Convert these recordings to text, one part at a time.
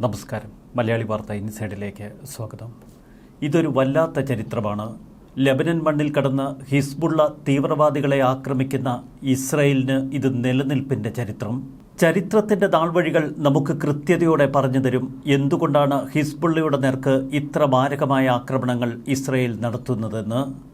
നമസ്കാരം. മലയാളി വാർത്ത ഇൻസൈഡിലേക്ക് സ്വാഗതം. ഇതൊരു വല്ലാത്ത ചരിത്രമാണ്. ലബനൻ മണ്ണിൽ കടന്ന് ഹിസ്ബുള്ള തീവ്രവാദികളെ ആക്രമിക്കുന്ന ഇസ്രയേലിന് ഇത് നിലനിൽപ്പിന്റെ ചരിത്രം. ചരിത്രത്തിന്റെ നാൾവഴികൾ നമുക്ക് കൃത്യതയോടെ പറഞ്ഞു തരും എന്തുകൊണ്ടാണ് ഹിസ്ബുള്ളയുടെ നേർക്ക് ഇത്ര മാരകമായ ആക്രമണങ്ങൾ ഇസ്രയേൽ നടത്തുന്നതെന്ന്.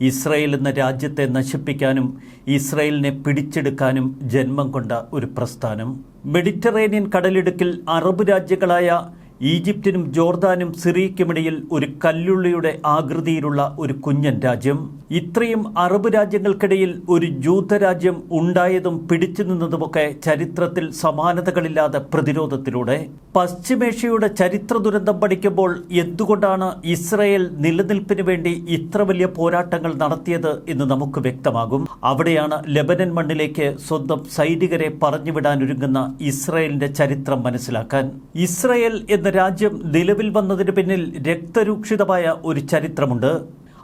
ഇസ്രയേൽ എന്ന രാജ്യത്തെ നശിപ്പിക്കാനും ഇസ്രയേലിനെ പിടിച്ചെടുക്കാനും ജന്മം കൊണ്ട ഒരു പ്രസ്ഥാനം. മെഡിറ്ററേനിയൻ കടലിടുക്കിൽ അറബ് രാജ്യങ്ങളായ ഈജിപ്തിനും ജോർദാനും സിറിയയ്ക്കുമിടയിൽ ഒരു കല്ലുള്ളിയുടെ ആകൃതിയിലുള്ള ഒരു കുഞ്ഞൻ രാജ്യം. ഇത്രയും അറബ് രാജ്യങ്ങൾക്കിടയിൽ ഒരു ജൂതരാജ്യം ഉണ്ടായതും പിടിച്ചു നിന്നതുമൊക്കെ ചരിത്രത്തിൽ സമാനതകളില്ലാതെ പ്രതിരോധത്തിലൂടെ. പശ്ചിമേഷ്യയുടെ ചരിത്ര ദുരന്തം പഠിക്കുമ്പോൾ എന്തുകൊണ്ടാണ് ഇസ്രയേൽ നിലനിൽപ്പിന് വേണ്ടി ഇത്ര വലിയ പോരാട്ടങ്ങൾ നടത്തിയത് എന്ന് നമുക്ക് വ്യക്തമാകും. അവിടെയാണ് ലെബനൻ മണ്ണിലേക്ക് സ്വന്തം സൈനികരെ പറഞ്ഞുവിടാനൊരുങ്ങുന്ന ഇസ്രയേലിന്റെ ചരിത്രം മനസ്സിലാക്കാൻ. ഇസ്രയേൽ എന്ന രാജ്യം നിലവിൽ വന്നതിന് പിന്നിൽ രക്തരൂക്ഷിതമായ ഒരു ചരിത്രമുണ്ട്.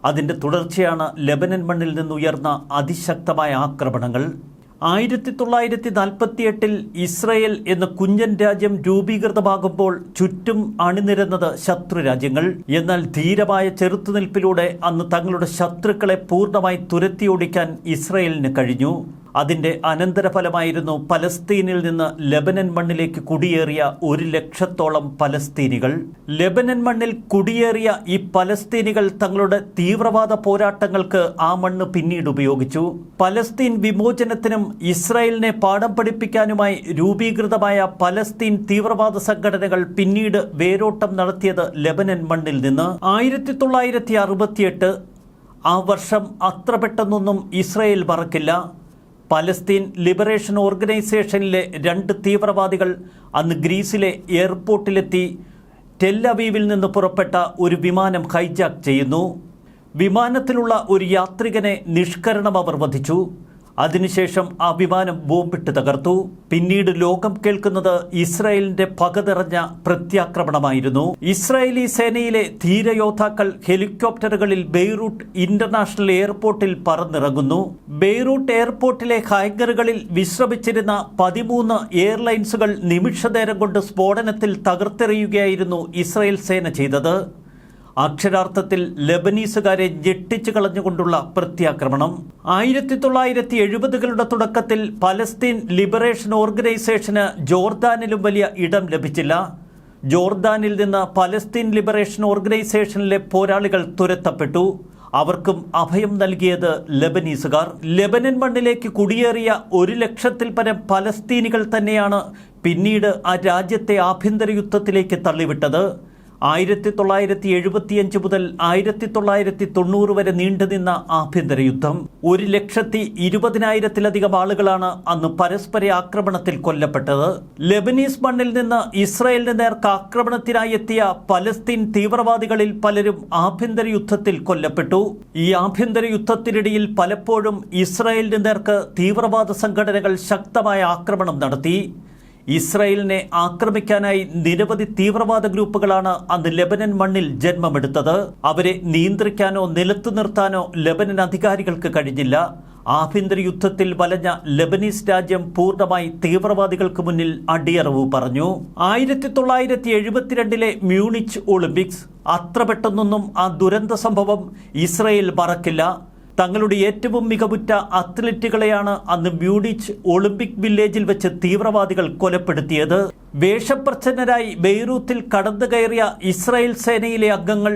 അതിന്റെ തുടർച്ചയാണ് ലെബനൻ മണ്ണിൽ നിന്നുയർന്ന അതിശക്തമായ ആക്രമണങ്ങൾ. ആയിരത്തി തൊള്ളായിരത്തി നാൽപ്പത്തിയെട്ടിൽ ഇസ്രയേൽ എന്ന കുഞ്ഞൻ രാജ്യം രൂപീകൃതമാകുമ്പോൾ ചുറ്റും അണിനിരന്നത് ശത്രു രാജ്യങ്ങൾ. എന്നാൽ ധീരമായ ചെറുത്തുനിൽപ്പിലൂടെ അന്ന് തങ്ങളുടെ ശത്രുക്കളെ പൂർണമായി തുരത്തിയോടിക്കാൻ ഇസ്രയേലിന് കഴിഞ്ഞു. അതിന്റെ അനന്തരഫലമായിരുന്നു പലസ്തീനിൽ നിന്ന് ലബനൻ മണ്ണിലേക്ക് കുടിയേറിയ ഒരു ലക്ഷത്തോളം പലസ്തീനികൾ. ലബനൻ മണ്ണിൽ കുടിയേറിയ ഈ പലസ്തീനികൾ തങ്ങളുടെ തീവ്രവാദ പോരാട്ടങ്ങൾക്ക് ആ മണ്ണ് പിന്നീട് ഉപയോഗിച്ചു. പലസ്തീൻ വിമോചനത്തിനും ഇസ്രായേലിനെ പാഠം പഠിപ്പിക്കാനുമായി രൂപീകൃതമായ പലസ്തീൻ തീവ്രവാദ സംഘടനകൾ പിന്നീട് വേരോട്ടം നടത്തിയത് ലബനൻ മണ്ണിൽ നിന്ന്. ആയിരത്തി തൊള്ളായിരത്തി അറുപത്തിയെട്ട് ആ വർഷം അത്ര പെട്ടെന്നൊന്നും ഇസ്രായേൽ മറക്കില്ല. പലസ്തീൻ ലിബറേഷൻ ഓർഗനൈസേഷനിലെ രണ്ട് തീവ്രവാദികൾ അന്ന് ഗ്രീസിലെ എയർപോർട്ടിലെത്തി ടെല്ലവീവിൽ നിന്ന് പുറപ്പെട്ട ഒരു വിമാനം ഹൈജാക്ക് ചെയ്യുന്നു. വിമാനത്തിലുള്ള ഒരു യാത്രികനെ നിഷ്കരണം അവർ വധിച്ചു. അതിനുശേഷം ആ വിമാനം ബോംബിട്ട് തകർത്തു. പിന്നീട് ലോകം കേൾക്കുന്നത് ഇസ്രായേലിന്റെ പകതെറഞ്ഞ പ്രത്യാക്രമണമായിരുന്നു. ഇസ്രായേലി സേനയിലെ ധീരയോദ്ധാക്കൾ ഹെലികോപ്റ്ററുകളിൽ ബെയ്റൂട്ട് ഇന്റർനാഷണൽ എയർപോർട്ടിൽ പറന്നിറങ്ങുന്നു. ബെയ്റൂട്ട് എയർപോർട്ടിലെ ഹാങ്കറുകളിൽ വിശ്രമിച്ചിരുന്ന പതിമൂന്ന് എയർലൈൻസുകൾ നിമിഷനേരം കൊണ്ട് സ്ഫോടനത്തിൽ തകർത്തെറിയുകയായിരുന്നു ഇസ്രായേൽ സേന ചെയ്തത്. അക്ഷരാർത്ഥത്തിൽ ലബനീസുകാരെ ഞെട്ടിച്ചു കളഞ്ഞുകൊണ്ടുള്ള പ്രത്യാക്രമണം. ആയിരത്തി തൊള്ളായിരത്തി എഴുപതുകളുടെ തുടക്കത്തിൽ പലസ്തീൻ ലിബറേഷൻ ഓർഗനൈസേഷന് ജോർദാനിലും വലിയ ഇടം ലഭിച്ചില്ല. ജോർദാനിൽ നിന്ന് പലസ്തീൻ ലിബറേഷൻ ഓർഗനൈസേഷനിലെ പോരാളികൾ തുരത്തപ്പെട്ടു. അവർക്കും അഭയം നൽകിയത് ലബനീസുകാർ. ലബനൻ മണ്ണിലേക്ക് കുടിയേറിയ ഒരു ലക്ഷത്തിൽ പരം പലസ്തീനികൾ തന്നെയാണ് പിന്നീട് ആ രാജ്യത്തെ ആഭ്യന്തര യുദ്ധത്തിലേക്ക് തള്ളിവിട്ടത്. ആയിരത്തി തൊള്ളായിരത്തി എഴുപത്തിയഞ്ച് മുതൽ ആയിരത്തി തൊള്ളായിരത്തി തൊണ്ണൂറ് വരെ നീണ്ടുനിന്ന ആഭ്യന്തര യുദ്ധം ഒരു ലക്ഷത്തി ഇരുപതിനായിരത്തിലധികം ആളുകളാണ് അന്ന് പരസ്പര ആക്രമണത്തിൽ കൊല്ലപ്പെട്ടത്. ലെബനീസ് മണ്ണിൽ നിന്ന് ഇസ്രായേലിന് നേർക്ക് ആക്രമണത്തിനായി എത്തിയ പലസ്തീൻ തീവ്രവാദികളിൽ പലരും ആഭ്യന്തര യുദ്ധത്തിൽ കൊല്ലപ്പെട്ടു. ഈ ആഭ്യന്തര യുദ്ധത്തിനിടയിൽ പലപ്പോഴും ഇസ്രായേലിന് നേർക്ക് തീവ്രവാദ സംഘടനകൾ ശക്തമായ ആക്രമണം നടത്തി. ഇസ്രായേലിനെ ആക്രമിക്കാനായി നിരവധി തീവ്രവാദ ഗ്രൂപ്പുകളാണ് അന്ന് ലെബനൻ മണ്ണിൽ ജന്മമെടുത്തത്. അവരെ നിയന്ത്രിക്കാനോ നിലത്തു നിർത്താനോ ലെബനൻ അധികാരികൾക്ക് കഴിഞ്ഞില്ല. ആഭ്യന്തര യുദ്ധത്തിൽ വലഞ്ഞ ലബനീസ് രാജ്യം പൂർണമായി തീവ്രവാദികൾക്ക് മുന്നിൽ അടിയറവ് പറഞ്ഞു. ആയിരത്തി തൊള്ളായിരത്തി എഴുപത്തിരണ്ടിലെ മ്യൂണിച്ച് ഒളിമ്പിക്സ് അത്ര പെട്ടെന്നൊന്നും ആ ദുരന്ത സംഭവം ഇസ്രയേൽ മറക്കില്ല. തങ്ങളുടെ ഏറ്റവും മികവുറ്റ അത്ലറ്റുകളെയാണ് അന്ന് ബ്യൂഡിച്ച് ഒളിമ്പിക് വില്ലേജിൽ വെച്ച് തീവ്രവാദികൾ കൊലപ്പെടുത്തിയത്. വേഷപ്രച്ഛന്നരായി ബെയ്റൂത്തിൽ കടന്നു കയറിയ ഇസ്രായേൽ സേനയിലെ അംഗങ്ങൾ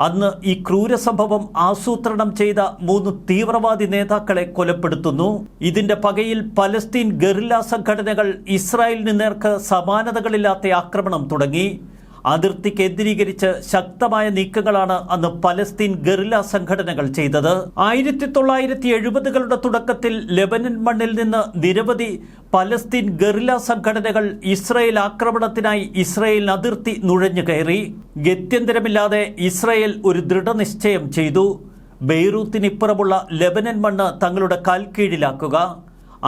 അന്ന് ഈ ക്രൂരസംഭവം ആസൂത്രണം ചെയ്ത മൂന്ന് തീവ്രവാദി നേതാക്കളെ കൊലപ്പെടുത്തുന്നു. ഇതിന്റെ പകയിൽ പലസ്തീൻ ഗറില്ല സംഘടനകൾ ഇസ്രായേലിന് നേർക്ക് സമാനതകളില്ലാത്ത ആക്രമണം തുടങ്ങി. അതിർത്തി കേന്ദ്രീകരിച്ച് ശക്തമായ നീക്കങ്ങളാണ് അന്ന് പലസ്തീൻ ഗറില്ല സംഘടനകൾ ചെയ്തത്. ആയിരത്തി തൊള്ളായിരത്തി എഴുപതുകളുടെ തുടക്കത്തിൽ ലെബനൻ മണ്ണിൽ നിന്ന് നിരവധി പലസ്തീൻ ഗറില്ല സംഘടനകൾ ഇസ്രയേൽ ആക്രമണത്തിനായി ഇസ്രായേൽ അതിർത്തി നുഴഞ്ഞു കയറി. ഗത്യന്തരമില്ലാതെ ഇസ്രയേൽ ഒരു ദൃഢനിശ്ചയം ചെയ്തു. ബെയ്റൂത്തിനിപ്പുറമുള്ള ലെബനൻ മണ്ണ് തങ്ങളുടെ കാൽക്കീഴിലാക്കുക.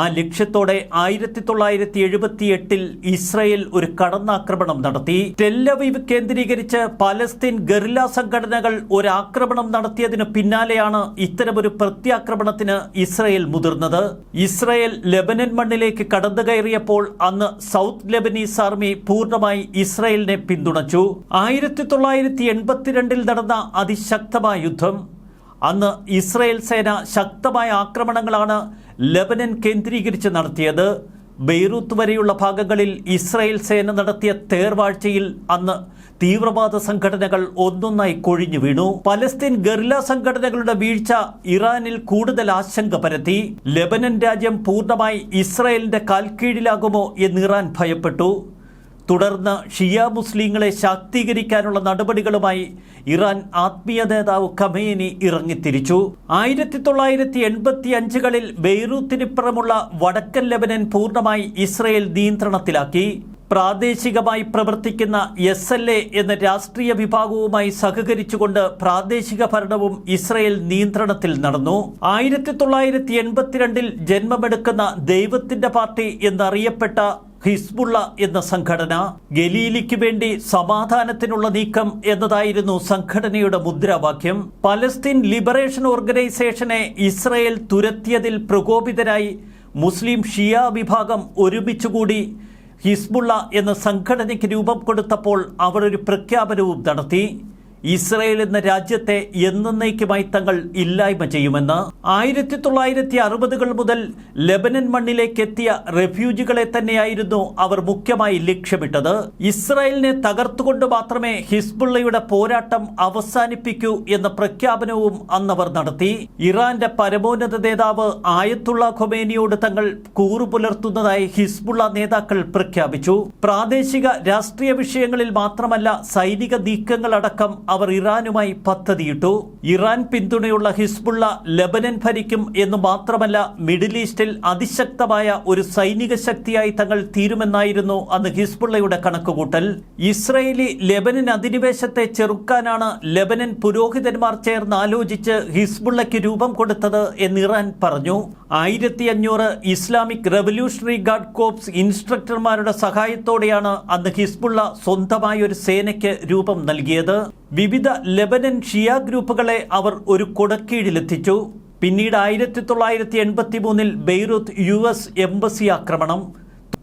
ആ ലക്ഷ്യത്തോടെ ആയിരത്തി തൊള്ളായിരത്തി എഴുപത്തി എട്ടിൽ ഇസ്രയേൽ ഒരു കടന്നാക്രമണം നടത്തി. ടെല്ലവീവ് കേന്ദ്രീകരിച്ച് പലസ്തീൻ ഗറില്ല സംഘടനകൾ ഒരു ആക്രമണം നടത്തിയതിന് പിന്നാലെയാണ് ഇത്തരമൊരു പ്രത്യാക്രമണത്തിന് ഇസ്രയേൽ മുതിർന്നത്. ഇസ്രയേൽ ലെബനൻ മണ്ണിലേക്ക് കടന്നു കയറിയപ്പോൾ അന്ന് സൗത്ത് ലെബനീസ് ആർമി പൂർണമായി ഇസ്രയേലിനെ പിന്തുണച്ചു. ആയിരത്തി തൊള്ളായിരത്തി എൺപത്തിരണ്ടിൽ നടന്ന അതിശക്തമായ യുദ്ധം അന്ന് ഇസ്രയേൽ സേന ശക്തമായ ആക്രമണങ്ങളാണ് ലബനൻ കേന്ദ്രീകരിച്ച് നടത്തിയത്. ബെയ്റൂത്ത് വരെയുള്ള ഭാഗങ്ങളിൽ ഇസ്രയേൽ സേന നടത്തിയ തേർവാഴ്ചയിൽ അന്ന് തീവ്രവാദ സംഘടനകൾ ഒന്നൊന്നായി കൊഴിഞ്ഞു വീണു. പലസ്തീൻ ഗറില്ല സംഘടനകളുടെ വീഴ്ച ഇറാനിൽ കൂടുതൽ ആശങ്ക പരത്തി. ലെബനൻ രാജ്യം പൂർണമായി ഇസ്രയേലിന്റെ കാൽക്കീഴിലാകുമോ എന്ന് ഇറാൻ ഭയപ്പെട്ടു. തുടർന്ന് ഷിയ മുസ്ലിങ്ങളെ ശാക്തീകരിക്കാനുള്ള നടപടികളുമായി ഇറാൻ ആത്മീയ നേതാവ് ഖമേനി ഇറങ്ങിത്തിരിച്ചു. ആയിരത്തി തൊള്ളായിരത്തി എൺപത്തി അഞ്ചുകളിൽ ബെയ്റൂത്തിനിപ്പുറമുള്ള വടക്കൻ ലെബനൻ പൂർണമായി ഇസ്രയേൽ നിയന്ത്രണത്തിലാക്കി. പ്രാദേശികമായി പ്രവർത്തിക്കുന്ന എസ് എൽ എ എന്ന രാഷ്ട്രീയ വിഭാഗവുമായി സഹകരിച്ചുകൊണ്ട് പ്രാദേശിക ഭരണവും ഇസ്രയേൽ നിയന്ത്രണത്തിൽ നടന്നു. ആയിരത്തി തൊള്ളായിരത്തി എൺപത്തിരണ്ടിൽ ജന്മമെടുക്കുന്ന ദൈവത്തിന്റെ പാർട്ടി എന്നറിയപ്പെട്ട ഹിസ്ബുള്ള എന്ന സംഘടന ഗലീലിക്ക് വേണ്ടി സമാധാനത്തിനുള്ള നീക്കം എന്നതായിരുന്നു സംഘടനയുടെ മുദ്രാവാക്യം. പലസ്തീൻ ലിബറേഷൻ ഓർഗനൈസേഷനെ ഇസ്രയേൽ തുരത്തിയതിൽ പ്രകോപിതരായി മുസ്ലിം ഷിയ വിഭാഗം ഒരുമിച്ചുകൂടി ഹിസ്ബുള്ള എന്ന സംഘടനയ്ക്ക് രൂപം കൊടുത്തപ്പോൾ അവർ ഒരു പ്രഖ്യാപനവും നടത്തി. ഇസ്രയേൽ എന്ന രാജ്യത്തെ എന്നേക്കുമായി തങ്ങൾ ഇല്ലായ്മ ചെയ്യുമെന്ന് ആയിരത്തി തൊള്ളായിരത്തി അറുപതുകൾ മുതൽ ലെബനൻ മണ്ണിലേക്ക് എത്തിയ റെഫ്യൂജികളെ തന്നെയായിരുന്നു അവർ മുഖ്യമായി ലക്ഷ്യമിട്ടത്. ഇസ്രായേലിനെ തകർത്തുകൊണ്ട് മാത്രമേ ഹിസ്ബുള്ളയുടെ പോരാട്ടം അവസാനിപ്പിക്കൂ എന്ന പ്രഖ്യാപനവും അന്നവർ നടത്തി. ഇറാന്റെ പരമോന്നത നേതാവ് ആയത്തുള്ള ഖൊമേനിയോട് തങ്ങൾ കൂറുപുലർത്തുന്നതായി ഹിസ്ബുള്ള നേതാക്കൾ പ്രഖ്യാപിച്ചു. പ്രാദേശിക രാഷ്ട്രീയ വിഷയങ്ങളിൽ മാത്രമല്ല സൈനിക നീക്കങ്ങളടക്കം അവർ ഇറാനുമായി പദ്ധതിയിട്ടു. ഇറാൻ പിന്തുണയുള്ള ഹിസ്ബുള്ള ലബനൻ ഭരിക്കും എന്ന് മാത്രമല്ല മിഡിൽ ഈസ്റ്റിൽ അതിശക്തമായ ഒരു സൈനിക ശക്തിയായി തങ്ങൾ തീരുമെന്നായിരുന്നു അന്ന് ഹിസ്ബുള്ളയുടെ കണക്കുകൂട്ടൽ. ഇസ്രയേലി ലബനൻ അധിനിവേശത്തെ ചെറുക്കാനാണ് ലബനൻ പുരോഹിതന്മാർ ചേർന്ന് ആലോചിച്ച് ഹിസ്ബുള്ളയ്ക്ക് രൂപം കൊടുത്തത് എന്ന് ഇറാൻ പറഞ്ഞു. ആയിരത്തി അഞ്ഞൂറ് ഇസ്ലാമിക് റെവല്യൂഷണറി ഗാർഡ് കോപ്സ് ഇൻസ്ട്രക്ടർമാരുടെ സഹായത്തോടെയാണ് അന്ന് ഹിസ്ബുള്ള സ്വന്തമായ ഒരു സേനയ്ക്ക് രൂപം നൽകിയത്. വിവിധ ലെബനൻ ഷിയ ഗ്രൂപ്പുകളെ അവർ ഒരു കൊടക്കീഴിലെത്തിച്ചു. പിന്നീട് ആയിരത്തി തൊള്ളായിരത്തി എൺപത്തി മൂന്നിൽ ബെയ്റൂത്ത് യു എസ് എംബസി ആക്രമണം.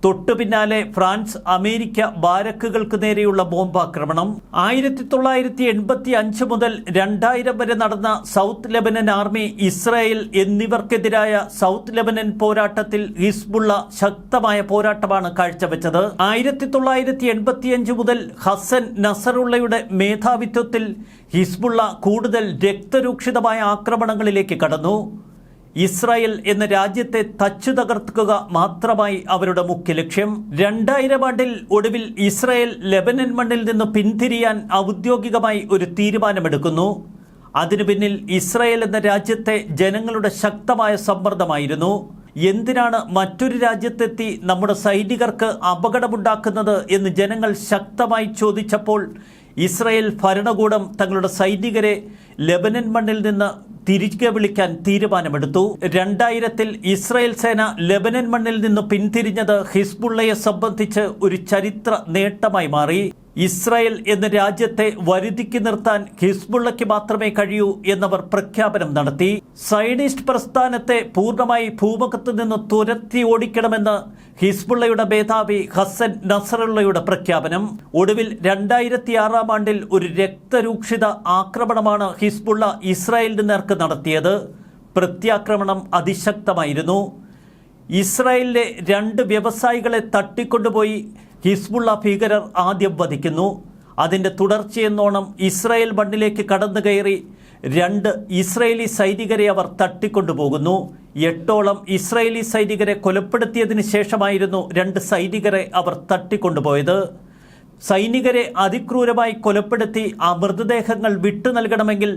തൊട്ടു പിന്നാലെ ഫ്രാൻസ് അമേരിക്ക ബാരക്കുകൾക്ക് നേരെയുള്ള ബോംബാക്രമണം. ആയിരത്തി തൊള്ളായിരത്തി എൺപത്തി അഞ്ച് മുതൽ രണ്ടായിരം വരെ നടന്ന സൗത്ത് ലെബനൻ ആർമി ഇസ്രായേൽ എന്നിവർക്കെതിരായ സൗത്ത് ലെബനൻ പോരാട്ടത്തിൽ ഹിസ്ബുള്ള ശക്തമായ പോരാട്ടമാണ് കാഴ്ചവെച്ചത്. ആയിരത്തി തൊള്ളായിരത്തി എൺപത്തിയഞ്ച് മുതൽ ഹസൻ നസറുള്ളയുടെ മേധാവിത്വത്തിൽ ഹിസ്ബുള്ള കൂടുതൽ രക്തരൂക്ഷിതമായ ആക്രമണങ്ങളിലേക്ക് കടന്നു. ഇസ്രായേൽ എന്ന രാജ്യത്തെ തച്ചു തകർക്കുക മാത്രമായി അവരുടെ മുഖ്യ ലക്ഷ്യം. രണ്ടായിരം ആണ്ടിൽ ഒടുവിൽ ഇസ്രായേൽ ലെബനൻ മണ്ണിൽ നിന്ന് പിന്തിരിയാൻ ഔദ്യോഗികമായി ഒരു തീരുമാനമെടുക്കുന്നു. അതിനു പിന്നിൽ ഇസ്രായേൽ എന്ന രാജ്യത്തെ ജനങ്ങളുടെ ശക്തമായ സമ്മർദ്ദമായിരുന്നു. എന്തിനാണ് മറ്റൊരു രാജ്യത്തെത്തി നമ്മുടെ സൈനികർക്ക് അപകടമുണ്ടാക്കുന്നത് എന്ന് ജനങ്ങൾ ശക്തമായി ചോദിച്ചപ്പോൾ ഇസ്രായേൽ ഭരണകൂടം തങ്ങളുടെ സൈനികരെ ലെബനൻ മണ്ണിൽ നിന്ന് തിരികെ വിളിക്കാൻ തീരുമാനമെടുത്തു. രണ്ടായിരത്തിൽ ഇസ്രായേൽ സേന ലെബനൻ മണ്ണിൽ നിന്ന് പിന്തിരിഞ്ഞത് ഹിസ്ബുള്ളയെ സംബന്ധിച്ച് ഒരു ചരിത്ര നേട്ടമായി മാറി. ഇസ്രായേൽ എന്ന രാജ്യത്തെ വരുതിക്ക് നിർത്താൻ ഹിസ്ബുള്ളയ്ക്ക് മാത്രമേ കഴിയൂ എന്നവർ പ്രഖ്യാപനം നടത്തി. സൈനിസ്റ്റ് പ്രസ്ഥാനത്തെ പൂർണമായി ഭൂമുഖത്ത് നിന്ന് തുരത്തി ഓടിക്കണമെന്ന് ഹിസ്ബുള്ളയുടെ മേധാവി ഹസൻ നസറുള്ളയുടെ പ്രഖ്യാപനം. ഒടുവിൽ രണ്ടായിരത്തി ആറാം ആണ്ടിൽ ഒരു രക്തരൂക്ഷിത ആക്രമണമാണ് ഹിസ്ബുള്ള ഇസ്രായേലിന് നേർക്ക് നടത്തിയത്. പ്രത്യാക്രമണം അതിശക്തമായിരുന്നു. ഇസ്രായേലിലെ രണ്ട് വ്യവസായികളെ തട്ടിക്കൊണ്ടുപോയി ഹിസ്ബുള്ള ഭീകരർ ആദ്യം വധിക്കുന്നു. അതിന്റെ തുടർച്ചയെന്നോണം ഇസ്രായേൽ മണ്ണിലേക്ക് കടന്നു കയറി രണ്ട് ഇസ്രയേലി സൈനികരെ അവർ തട്ടിക്കൊണ്ടുപോകുന്നു. എട്ടോളം ഇസ്രയേലി സൈനികരെ കൊലപ്പെടുത്തിയതിന് ശേഷമായിരുന്നു രണ്ട് സൈനികരെ അവർ തട്ടിക്കൊണ്ടുപോയത്. സൈനികരെ അതിക്രൂരമായി കൊലപ്പെടുത്തി ആ മൃതദേഹങ്ങൾ വിട്ടു നൽകണമെങ്കിൽ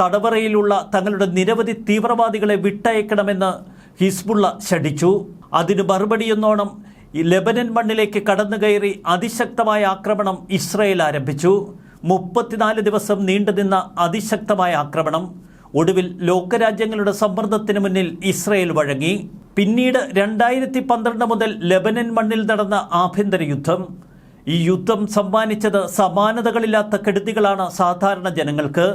തടവറയിലുള്ള തങ്ങളുടെ നിരവധി തീവ്രവാദികളെ വിട്ടയക്കണമെന്ന് ഹിസ്ബുള്ള ശഠിച്ചു. അതിന് മറുപടിയെന്നോണം ഈ ലെബനൻ മണ്ണിലേക്ക് കടന്നു കയറി അതിശക്തമായ ആക്രമണം ഇസ്രയേൽ ആരംഭിച്ചു. മുപ്പത്തിനാല് ദിവസം നീണ്ടുനിന്ന അതിശക്തമായ ആക്രമണം. ഒടുവിൽ ലോകരാജ്യങ്ങളുടെ സമ്മർദ്ദത്തിന് മുന്നിൽ ഇസ്രയേൽ വഴങ്ങി. പിന്നീട് രണ്ടായിരത്തി പന്ത്രണ്ട് മുതൽ ലെബനൻ മണ്ണിൽ നടന്ന ആഭ്യന്തര യുദ്ധം. ഈ യുദ്ധം സമ്മാനിച്ചത് സമാനതകളില്ലാത്ത കെടുതികളാണ് സാധാരണ ജനങ്ങൾക്ക്.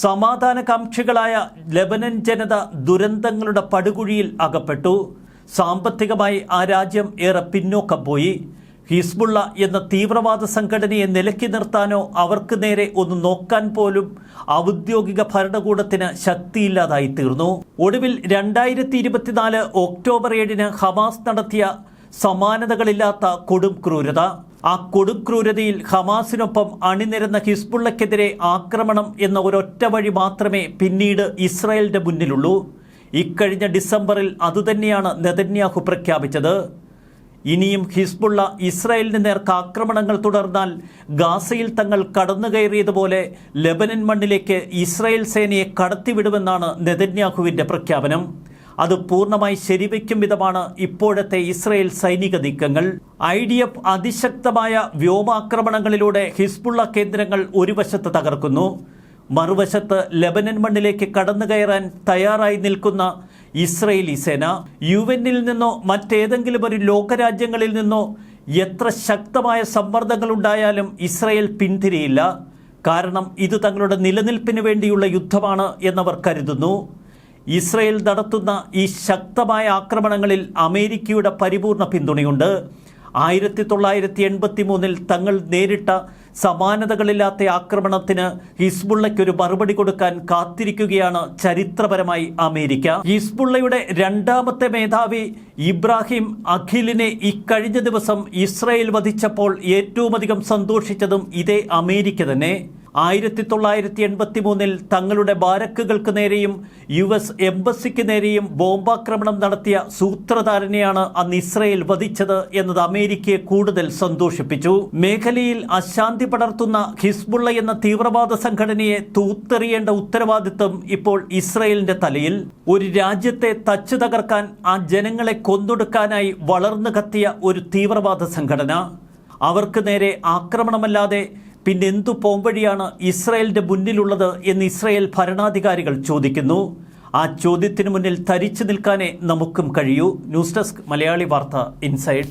സമാധാനകാംക്ഷികളായ ലെബനൻ ജനത ദുരന്തങ്ങളുടെ പടുകുഴിയിൽ അകപ്പെട്ടു. സാമ്പത്തികമായി ആ രാജ്യം ഏറെ പിന്നോക്കം പോയി. ഹിസ്ബുള്ള എന്ന തീവ്രവാദ സംഘടനയെ നിലക്കി നിർത്താനോ അവർക്ക് നേരെ ഒന്ന് നോക്കാൻ പോലും ഔദ്യോഗിക ഭരണകൂടത്തിന് ശക്തിയില്ലാതായി തീർന്നു. ഒടുവിൽ രണ്ടായിരത്തി ഇരുപത്തിനാല് ഒക്ടോബർ ഏഴിന് ഹമാസ് നടത്തിയ സമാനതകളില്ലാത്ത കൊടും ക്രൂരത. ആ കൊടും ക്രൂരതയിൽ ഹമാസിനൊപ്പം അണിനിരന്ന ഹിസ്ബുള്ളക്കെതിരെ ആക്രമണം എന്ന ഒരൊറ്റ വഴി മാത്രമേ പിന്നീട് ഇസ്രായേലിന്റെ മുന്നിലുള്ളൂ. ഇക്കഴിഞ്ഞ ഡിസംബറിൽ അതുതന്നെയാണ് നെതന്യാഹു പ്രഖ്യാപിച്ചത്. ഇനിയും ഹിസ്ബുള്ള ഇസ്രായേലിന് നേർക്ക് ആക്രമണങ്ങൾ തുടർന്നാൽ ഗാസയിൽ തങ്ങൾ കടന്നുകയറിയതുപോലെ ലെബനൻ മണ്ണിലേക്ക് ഇസ്രായേൽ സേനയെ കടത്തിവിടുമെന്നാണ് നെതന്യാഹുവിന്റെ പ്രഖ്യാപനം. അത് പൂർണമായി ശരിവയ്ക്കും വിധമാണ് ഇപ്പോഴത്തെ ഇസ്രായേൽ സൈനിക നീക്കങ്ങൾ. ഐ ഡി എഫ് അതിശക്തമായ വ്യോമാക്രമണങ്ങളിലൂടെ ഹിസ്ബുള്ള കേന്ദ്രങ്ങൾ ഒരു വശത്ത് തകർക്കുന്നു. മറുവശത്ത് ലബനൻ മണ്ണിലേക്ക് കടന്നു കയറാൻ തയ്യാറായി നിൽക്കുന്ന ഇസ്രയേലി സേന യു എന്നിൽ നിന്നോ മറ്റേതെങ്കിലും ഒരു ലോകരാജ്യങ്ങളിൽ നിന്നോ എത്ര ശക്തമായ സമ്മർദ്ദങ്ങളുണ്ടായാലും ഇസ്രയേൽ പിന്തിരിയില്ല. കാരണം ഇത് തങ്ങളുടെ നിലനിൽപ്പിന് വേണ്ടിയുള്ള യുദ്ധമാണ് എന്നവർ കരുതുന്നു. ഇസ്രയേൽ നടത്തുന്ന ഈ ശക്തമായ ആക്രമണങ്ങളിൽ അമേരിക്കയുടെ പരിപൂർണ പിന്തുണയുണ്ട്. ആയിരത്തി തൊള്ളായിരത്തി എൺപത്തി മൂന്നിൽ തങ്ങൾ നേരിട്ട സമാനതകളില്ലാത്ത ആക്രമണത്തിന് ഹിസ്ബുള്ളയ്ക്ക് ഒരു മറുപടി കൊടുക്കാൻ കാത്തിരിക്കുകയാണ് ചരിത്രപരമായി അമേരിക്ക. ഹിസ്ബുള്ളയുടെ രണ്ടാമത്തെ മേധാവി ഇബ്രാഹിം അഖിലിനെ ഇക്കഴിഞ്ഞ ദിവസം ഇസ്രായേൽ വധിച്ചപ്പോൾ ഏറ്റവുമധികം സന്തോഷിച്ചതും ഇതേ അമേരിക്ക തന്നെ. ആയിരത്തി തൊള്ളായിരത്തി എൺപത്തി മൂന്നിൽ തങ്ങളുടെ ബാരക്കുകൾക്ക് നേരെയും യു എസ് എംബസിക്ക് നേരെയും ബോംബാക്രമണം നടത്തിയ സൂത്രധാരനെയാണ് അന്ന് ഇസ്രയേൽ വധിച്ചത് എന്നത് അമേരിക്കയെ കൂടുതൽ സന്തോഷിപ്പിച്ചു. മേഖലയിൽ അശാന്തി പടർത്തുന്ന ഹിസ്ബുള്ള എന്ന തീവ്രവാദ സംഘടനയെ തൂത്തെറിയേണ്ട ഉത്തരവാദിത്വം ഇപ്പോൾ ഇസ്രയേലിന്റെ തലയിൽ. ഒരു രാജ്യത്തെ തച്ചു തകർക്കാൻ ആ ജനങ്ങളെ കൊന്നൊടുക്കാനായി വളർന്നു കത്തിയ ഒരു തീവ്രവാദ സംഘടന. അവർക്ക് നേരെ ആക്രമണമല്ലാതെ പിന്നെ എന്തു പോംവഴിയാണ് ഇസ്രായേലിന്റെ മുന്നിലുള്ളത് എന്ന് ഇസ്രായേൽ ഭരണാധികാരികൾ ചോദിക്കുന്നു. ആ ചോദ്യത്തിന് മുന്നിൽ തരിച്ചു നിൽക്കാനേ നമുക്കും കഴിയൂ. ന്യൂസ് ഡെസ്ക് മലയാളി വാർത്ത ഇൻസൈഡ്.